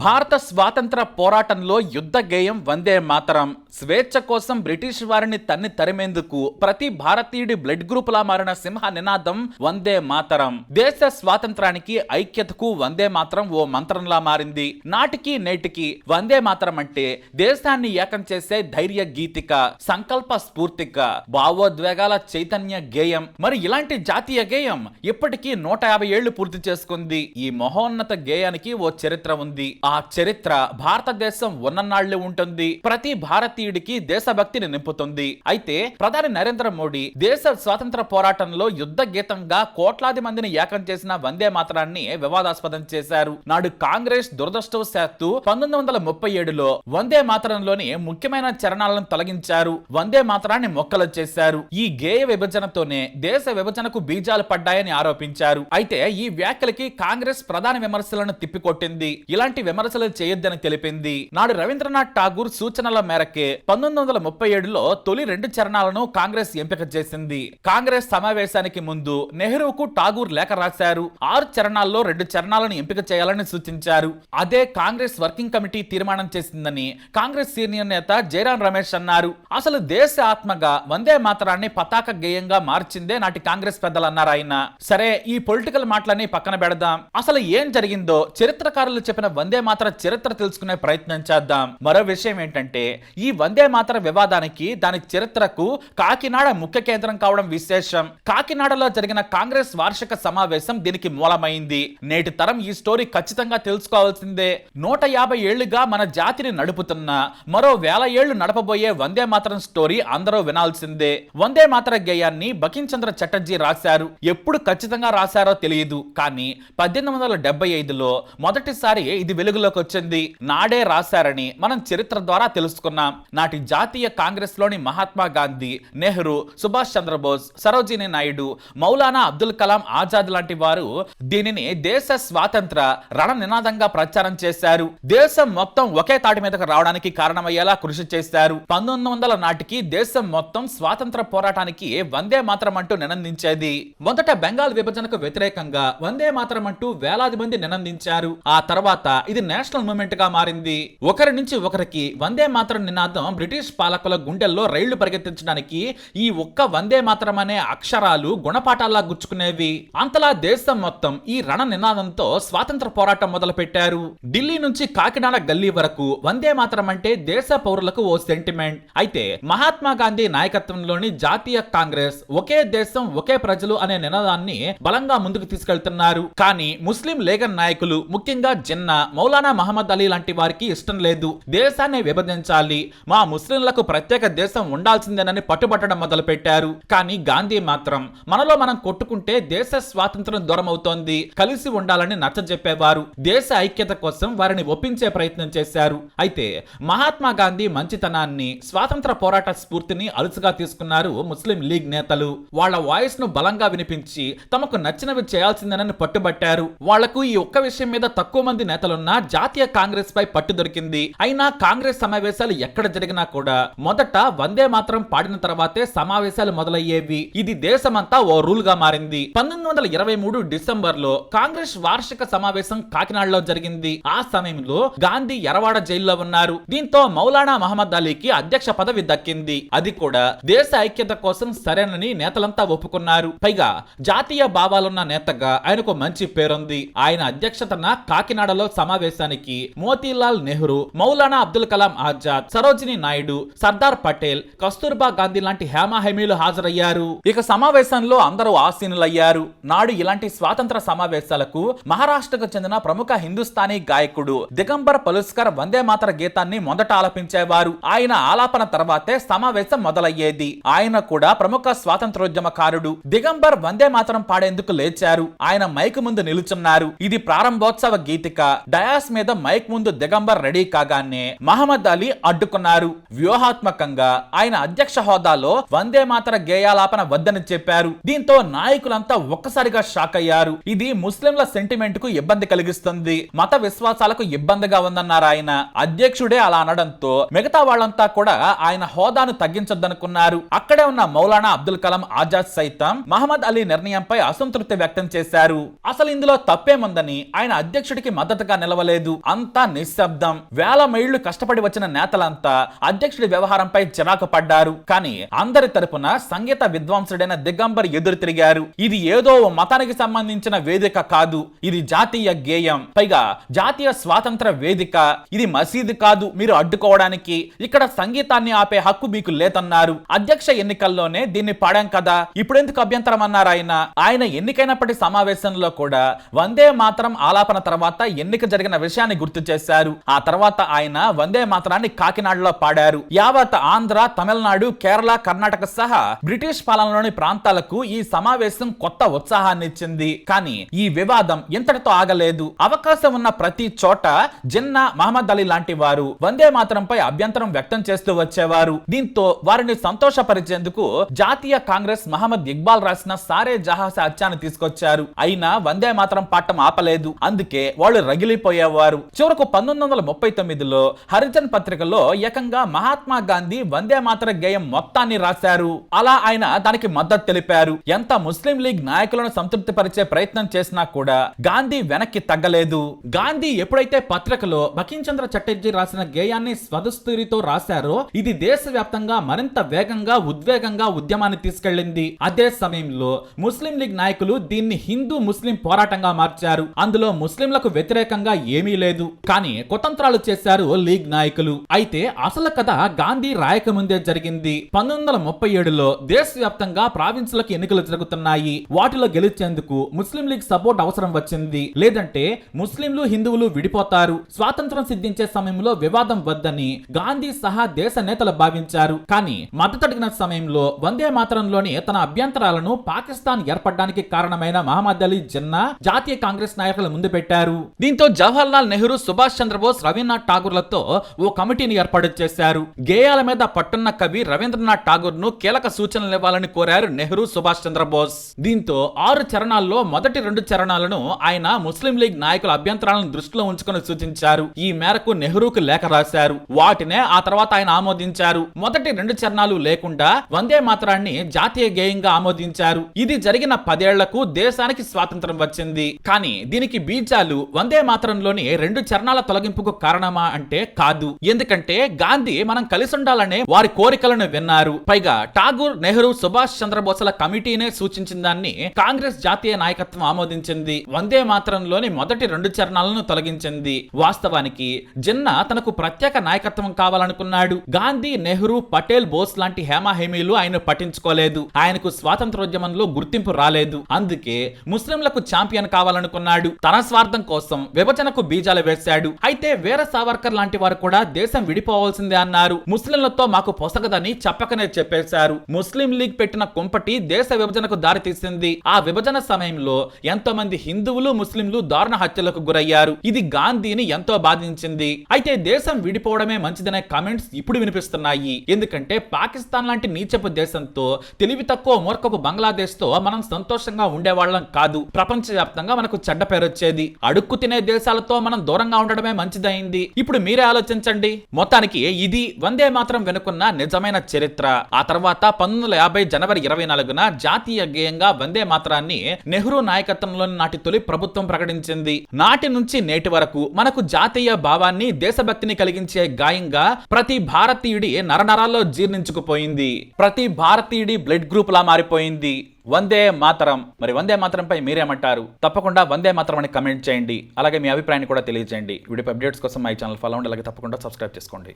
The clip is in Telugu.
భారత స్వాతంత్ర పోరాటంలో యుద్ధ గేయం వందే మాతరం. స్వేచ్ఛ కోసం బ్రిటిష్ వారిని తన్ని తరిమేందుకు ప్రతి భారతీయుడి బ్లడ్ గ్రూపులా మారిన సింహ నినాదం వందే మాతరం. దేశ స్వాతంత్రానికి ఐక్యతకు వందే మాత్రం ఓ మంత్రంలా మారింది. నాటికి నేటికి వందే మాతరం అంటే దేశాన్ని ఏకం చేసే ధైర్య గీతిక సంకల్ప స్ఫూర్తిక భావోద్వేగాల చైతన్య గేయం. మరి ఇలాంటి జాతీయ గేయం ఇప్పటికీ నూట యాభై ఏళ్ళు పూర్తి చేసుకుంది. ఈ మహోన్నత గేయానికి ఓ చరిత్ర ఉంది. ఆ చరిత్ర భారతదేశం ఉన్ననాళ్ళు ఉంటుంది. ప్రతి భారతీయుడికి దేశభక్తిని నింపుతుంది. అయితే ప్రధాని నరేంద్ర మోడీ దేశ స్వాతంత్ర పోరాటంలో యుద్ధ గీతంగా కోట్లాది మందిని ఏకం చేసిన వందే మాత్రాన్ని వివాదాస్పదం చేశారు. నాడు కాంగ్రెస్ దురదృష్టవశాత్తు పంతొమ్మిది వందల ముప్పై ఏడులో వందే మాత్రంలోని ముఖ్యమైన చరణాలను తొలగించారు. వందే మాత్రాన్ని మొక్కలు చేశారు. ఈ గేయ విభజనతోనే దేశ విభజనకు బీజాలు పడ్డాయని ఆరోపించారు. అయితే ఈ వ్యాఖ్యలకి కాంగ్రెస్ ప్రధాన విమర్శలను తిప్పికొట్టింది. ఇలాంటి విమర్శలు చేయొద్దని తెలిపింది నాడు రవీంద్రనాథ్ ఠాగూర్ సూచనల మేరకే పంతొమ్మిది వందల ముప్పై ఏడులో తొలి రెండు చరణాలను కాంగ్రెస్ ఎంపిక చేసింది. కాంగ్రెస్ సమావేశానికి ముందు నెహ్రూకు ఠాగూర్ లేఖ రాశారు. ఆరు చరణాల్లో రెండు చరణాలను ఎంపిక చేయాలని సూచించారు. అదే కాంగ్రెస్ వర్కింగ్ కమిటీ తీర్మానం చేసిందని కాంగ్రెస్ సీనియర్ నేత జయరాం రమేష్ అన్నారు. అసలు దేశ ఆత్మగా వందే మాతరాన్ని పతాక గేయంగా మార్చిందే నాటి కాంగ్రెస్ పెద్దలు అన్నారు ఆయన. సరే ఈ పొలిటికల్ మాటలని పక్కన పెడదాం. అసలు ఏం జరిగిందో చరిత్రకారులు చెప్పిన వందే మాతర చరిత్ర తెలుసుకునే ప్రయత్నం చేద్దాం. మరో విషయం ఏంటంటే ఈ వందే మాతర వివాదానికి దాని చరిత్రకు కాకినాడ ముఖ్య కేంద్రం కావడం విశేషం. కాకినాడలో జరిగిన కాంగ్రెస్ వార్షిక సమావేశం దీనికి మూలమైంది. నేటి తరం ఈ స్టోరీ ఖచ్చితంగా తెలుసుకోవాల్సిందే. నూట యాభై ఏళ్ళుగా మన జాతిని నడుపుతున్న మరో వేల ఏళ్ళు నడపబోయే వందే మాతరం స్టోరీ అందరూ వినాల్సిందే. వందే మాతర గేయాన్ని బకించంద్ర చటర్జీ రాశారు. ఎప్పుడు ఖచ్చితంగా రాశారో తెలియదు. కానీ పద్దెనిమిది వందల డెబ్బై ఐదులో మొదటిసారి ఇది వెలుగులోకి వచ్చింది. నాడే రాశారని మనం చరిత్ర ద్వారా తెలుసుకున్నాం. నాటి జాతీయ కాంగ్రెస్లోని మహాత్మా గాంధీ నెహ్రూ సుభాష్ చంద్రబోస్ సరోజిని నాయుడు మౌలానా అబ్దుల్ కలాం ఆజాద్ లాంటి వారు దీనిని దేశ స్వాతంత్ర రణ నినాదంగా ప్రచారం చేశారు. దేశం మొత్తం ఒకే తాటి మీదకు రావడానికి కారణమయ్యేలా కృషి చేశారు. పంతొమ్మిది వందల నాటికి దేశం మొత్తం స్వాతంత్ర పోరాటానికి వందే మాత్రం అంటూ నినందించేది. మొదట బెంగాల్ విభజనకు వ్యతిరేకంగా వందే మాత్రం అంటూ వేలాది మంది నినందించారు. ఆ తర్వాత ఇది నేషనల్ మూమెంట్గా మారింది. ఒకరి నుంచి ఒకరికి వందే మాత్రం నినాదం బ్రిటిష్ పాలకుల గుండెల్లో రైళ్ళు పరిగెత్తించడానికి ఈ ఒక్క వందే మాత్రం అనే అక్షరాలు గుణపాఠాల్లా గుచ్చుకునేవి. అంతలా దేశం మొత్తం ఈ రణ నినాదంతో స్వాతంత్ర పోరాటం మొదలు పెట్టారు ఢిల్లీ నుంచి కాకినాడ గల్లీ వరకు వందే మాత్రం అంటే దేశ పౌరులకు ఓ సెంటిమెంట్. అయితే మహాత్మా గాంధీ నాయకత్వంలోని జాతీయ కాంగ్రెస్ ఒకే దేశం ఒకే ప్రజలు అనే నినాదాన్ని బలంగా ముందుకు తీసుకెళ్తున్నారు. కానీ ముస్లిం లేగన్ నాయకులు ముఖ్యంగా జిన్నా మౌలానా మహమ్మద్ అలీ లాంటి వారికి ఇష్టం లేదు. దేశాన్ని విభజించాలి. మా ముస్లింలకు ప్రత్యేక దేశం ఉండాల్సిందేనని పట్టుబట్టడం మొదలుపెట్టారు. కానీ గాంధీ మాత్రం మనలో మనం కొట్టుకుంటే దేశ స్వాతంత్రం దూరమవుతోంది. కలిసి ఉండాలని నచ్చజెప్పేవారు దేశ ఐక్యత కోసం వారిని ఒప్పించే ప్రయత్నం చేశారు. అయితే మహాత్మా గాంధీ మంచితనాన్ని స్వాతంత్ర పోరాట స్ఫూర్తిని అలుసుగా తీసుకున్నారు ముస్లిం లీగ్ నేతలు. వాళ్ళ వాయిస్ను బలంగా వినిపించి తమకు నచ్చినవి చేయాల్సిందేనని పట్టుబట్టారు. వాళ్ళకు ఈ ఒక్క విషయం మీద తక్కువ మంది నేతలున్నా జాతీయ కాంగ్రెస్ పై పట్టు దొరికింది. అయినా కాంగ్రెస్ సమావేశాలు ఎక్కడ జరిగినా కూడా మొదట వందే మాత్రం పాడిన తర్వాతే సమావేశాలు మొదలయ్యేవి. ఇది దేశమంతా ఓ రూల్గా మారింది. పంతొమ్మిది వందల ఇరవై మూడు డిసెంబర్లో కాంగ్రెస్ వార్షిక సమావేశం కాకినాడలో జరిగింది. ఆ సమయంలో గాంధీ ఎరవాడ జైల్లో ఉన్నారు. దీంతో మౌలానా మహమ్మద్ అలీకి అధ్యక్ష పదవి దక్కింది. అది కూడా దేశ ఐక్యత కోసం సరేనని నేతలంతా ఒప్పుకున్నారు. పైగా జాతీయ భావాలున్న నేతగా ఆయనకు మంచి పేరుంది. ఆయన అధ్యక్షతన కాకినాడలో సమావేశం సమావేశానికి మోతీలాల్ నెహ్రూ మౌలానా అబ్దుల్ కలాం ఆజాద్ సరోజిని నాయుడు సర్దార్ పటేల్ కస్తూర్బా గాంధీ లాంటి హేమాహేమీలు హాజరయ్యారు. ఇక సమావేశంలో అందరూ ఆసీనులయ్యారు. నాడు ఇలాంటి స్వాతంత్ర సమావేశాలకు మహారాష్ట్రకు చెందిన ప్రముఖ హిందుస్థానీ గాయకుడు దిగంబర్ పలుస్కర్ వందే మాతర గీతాన్ని మొదట ఆలపించేవారు. ఆయన ఆలాపన తర్వాతే సమావేశం మొదలయ్యేది. ఆయన కూడా ప్రముఖ స్వాతంత్రోద్యమకారుడు. దిగంబర్ వందే మాతరం పాడేందుకు లేచారు. ఆయన మైకు ముందు నిలుచున్నారు. ఇది ప్రారంభోత్సవ గీతిక. డయాస్ మీద మైక్ ముందు దిగంబర్ రెడీ కాగానే మహమ్మద్ అలీ అడ్డుకున్నారు. వ్యూహాత్మకంగా ఆయన అధ్యక్ష హోదాలో వందే మాతర గేయాలాపన వద్దని చెప్పారు. దీంతో నాయకులంతా ఒక్కసారిగా షాక్ అయ్యారు. ఇది ముస్లింల సెంటిమెంట్కు ఇబ్బంది కలిగిస్తుంది. మత విశ్వాసాలకు ఇబ్బందిగా ఉందన్నారు ఆయన. అధ్యక్షుడే అలా అనడంతో మిగతా వాళ్ళంతా కూడా ఆయన హోదాను తగ్గించొద్దనుకున్నారు. అక్కడే ఉన్న మౌలానా అబ్దుల్ కలాం ఆజాద్ సైతం మహమ్మద్ అలీ నిర్ణయంపై అసంతృప్తి వ్యక్తం చేశారు. అసలు ఇందులో తప్పేముందని ఆయన అధ్యక్షుడికి మద్దతుగా నిలవ లేవలేదు అంతా నిశ్శబ్దం. వేల మైళ్ళు కష్టపడి వచ్చిన నేతలంతా అధ్యక్షుడి వ్యవహారంపై చిరాకు పడ్డారు. కానీ అందరి తరపున సంగీత విద్వాంసుడైన దిగంబర్ ఎదురు తిరిగారు. ఇది ఏదో మతానికి సంబంధించిన వేదిక కాదు. ఇది జాతీయ గేయం. పైగా జాతీయ స్వాతంత్ర వేదిక. ఇది మసీదు కాదు మీరు అడ్డుకోవడానికి. ఇక్కడ సంగీతాన్ని ఆపే హక్కు మీకు లేదన్నారు. అధ్యక్ష ఎన్నికల్లోనే దీన్ని పాడాం కదా. ఇప్పుడెందుకు అభ్యంతరం అన్నారు ఆయన. ఆయన ఎన్నికైనప్పటి సమావేశంలో కూడా వందే మాత్రం ఆలాపన తర్వాత ఎన్నిక జరిగిన విషయాన్ని గుర్తు చేశారు. ఆ తర్వాత ఆయన వందే మాత్రాన్ని కాకినాడలో పాడారు. యావత్ ఆంధ్ర తమిళనాడు కేరళ కర్ణాటక సహా బ్రిటిష్ పాలనలోని ప్రాంతాలకు ఈ సమావేశం కొత్త ఉత్సాహాన్ని ఇచ్చింది. కానీ ఈ వివాదం ఇంతటితో ఆగలేదు. అవకాశం ఉన్న ప్రతి చోట జిన్నా మహమ్మద్ అలీ లాంటి వారు వందే మాత్రంపై అభ్యంతరం వ్యక్తం చేస్తూ వచ్చేవారు. దీంతో వారిని సంతోషపరిచేందుకు జాతీయ కాంగ్రెస్ మహమ్మద్ ఇక్బాల్ రాసిన సారే జహాస అచ్చాను తీసుకొచ్చారు. అయినా వందే మాత్రం పాఠం ఆపలేదు. అందుకే వాళ్ళు రగిలిపోయారు. రగిలిపోయేవారు చివరకు పంతొమ్మిది వందల ముప్పై తొమ్మిదిలో హరిజన్ పత్రికలో ఏకంగా మహాత్మా గాంధీ వందే మాతర గేయం మొత్తాన్ని రాశారు. అలా ఆయన దానికి మద్దతు తెలిపారు. ఎంత ముస్లిం లీగ్ నాయకులను సంతృప్తి పరిచే ప్రయత్నం చేసినా కూడా గాంధీ వెనక్కి తగ్గలేదు. గాంధీ ఎప్పుడైతే పత్రికలో బకించంద్ర చటర్జీ రాసిన గేయాన్ని స్వదస్తూరితో రాశారో ఇది దేశవ్యాప్తంగా మరింత వేగంగా ఉద్వేగంగా ఉద్యమాన్ని తీసుకెళ్ళింది అదే సమయంలో ముస్లిం లీగ్ నాయకులు దీన్ని హిందూ ముస్లిం పోరాటంగా మార్చారు. అందులో ముస్లింలకు వ్యతిరేకంగా ఏమీ లేదు. కానీ కుతంత్రాలు చేశారు లీగ్ నాయకులు. అయితే అసలు కథ గాంధీ రాయకముందే జరిగింది. పంతొమ్మిది వందల ముప్పై ఏడులో దేశవ్యాప్తంగా ప్రావిన్సులకు ఎన్నికలు జరుగుతున్నాయి. వాటిలో గెలిచేందుకు ముస్లిం లీగ్ సపోర్ట్ అవసరం వచ్చింది. లేదంటే ముస్లింలు హిందువులు విడిపోతారు. స్వాతంత్రం సిద్ధించే సమయంలో వివాదం వద్దని గాంధీ సహా దేశ నేతలు భావించారు. కానీ మద్దతడిగిన సమయంలో వందే మాతరంలోని తన అభ్యంతరాలను పాకిస్తాన్ ఏర్పడడానికి కారణమైన మహమ్మద్ అలీ జిన్నా జాతీయ కాంగ్రెస్ నాయకుల ముందు పెట్టారు. దీంతో జవహర్ లాల్ నెహ్రూ సుభాష్ చంద్రబోస్ రవీంద్రనాథ్ ఠాగూర్లతో ఓ కమిటీని ఏర్పాటు చేశారు. గేయాల మీద పట్టున్న కవి రవీంద్రనాథ్ ఠాగూర్ను కీలక సూచనలు ఇవ్వాలని కోరారు నెహ్రూ సుభాష్ చంద్రబోస్. దీంతో ఆరు చరణాల్లో మొదటి రెండు చరణాలను ఆయన ముస్లిం లీగ్ నాయకుల అభ్యంతరాలను దృష్టిలో ఉంచుకుని సూచించారు. ఈ మేరకు నెహ్రూకు లేఖ రాశారు. వాటినే ఆ తర్వాత ఆయన ఆమోదించారు. మొదటి రెండు చరణాలు లేకుండా వందే మాత్రాన్ని జాతీయ గేయంగా ఆమోదించారు. ఇది జరిగిన పదేళ్ళకు దేశానికి స్వాతంత్రం వచ్చింది. కానీ దీనికి బీజాలు వందే మాత్రం మాత్రంలోని రెండు చరణాల తొలగింపుకు కారణమా అంటే కాదు. ఎందుకంటే గాంధీ మనం కలిసి ఉండాలనే వారి కోరికలను విన్నారు. పైగా ఠాగూర్ నెహ్రూ సుభాష్ చంద్రబోస్ల కమిటీనే సూచించిన దాన్ని కాంగ్రెస్ జాతీయ నాయకత్వం ఆమోదించింది. వందే మాత్రంలోని మొదటి రెండు చరణాలను తొలగించింది. వాస్తవానికి జిన్నా తనకు ప్రత్యేక నాయకత్వం కావాలనుకున్నాడు. గాంధీ నెహ్రూ పటేల్ బోస్ లాంటి హేమాహేమీలు ఆయన పట్టించుకోలేదు. ఆయనకు స్వాతంత్రోద్యమంలో గుర్తింపు రాలేదు. అందుకే ముస్లింలకు ఛాంపియన్ కావాలనుకున్నాడు. తన స్వార్థం కోసం విభజన విభజనకు బీజాలు వేశాడు. అయితే వీర సావర్కర్ లాంటి వారు కూడా దేశం విడిపోవాల్సిందే అన్నారు. ముస్లింలతో మాకు పొసగదని చెప్పకనే చెప్పేశారు. ముస్లిం లీగ్ పెట్టిన కుంపటి దేశ విభజనకు దారితీసింది. ఆ విభజన సమయంలో ఎంతో మంది హిందువులు ముస్లింలు దారుణ హత్యలకు గురయ్యారు. ఇది గాంధీని ఎంతో బాధించింది. అయితే దేశం విడిపోవడమే మంచిదనే కామెంట్స్ ఇప్పుడు వినిపిస్తున్నాయి. ఎందుకంటే పాకిస్తాన్ లాంటి నీచపు దేశంతో తెలివి తక్కువ మూర్ఖపు బంగ్లాదేశ్తో మనం సంతోషంగా ఉండేవాళ్ళం కాదు. ప్రపంచవ్యాప్తంగా మనకు చెడ్డ పేరు వచ్చేది అడుక్కు తినే దేశాలతో మనం దూరంగా ఉండడమే మంచిదైంది. ఇప్పుడు మీరే ఆలోచించండి. మొత్తానికి ఇది వందే మాత్రం వెనుకున్న నిజమైన చరిత్ర. ఆ తర్వాత పంతొమ్మిది వందల యాభై జనవరి ఇరవై నాలుగున జాతీయ గేయంగా వందే మాత్రాన్ని నెహ్రూ నాయకత్వంలోని నాటి తొలి ప్రభుత్వం ప్రకటించింది. నాటి నుంచి నేటి వరకు మనకు జాతీయ భావాన్ని దేశభక్తిని కలిగించే గాయంగా ప్రతి భారతీయుడి నరనరాల్లో జీర్ణించుకుపోయింది. ప్రతి భారతీయుడి బ్లడ్ గ్రూప్ లా మారిపోయింది. వందే మాతరం. మరి వందే మాతరంపై మీరేమంటారు? తప్పకుండా వందే మాతరం అని కమెంట్ చేయండి. అలాగే మీ అభిప్రాయాన్ని కూడా తెలియజేయండి. వీడియో అప్డేట్స్ కోసం మై ఛానల్ ఫాలో అవ్వండి. అలాగే తప్పకుండా సబ్స్క్రైబ్ చేసుకోండి.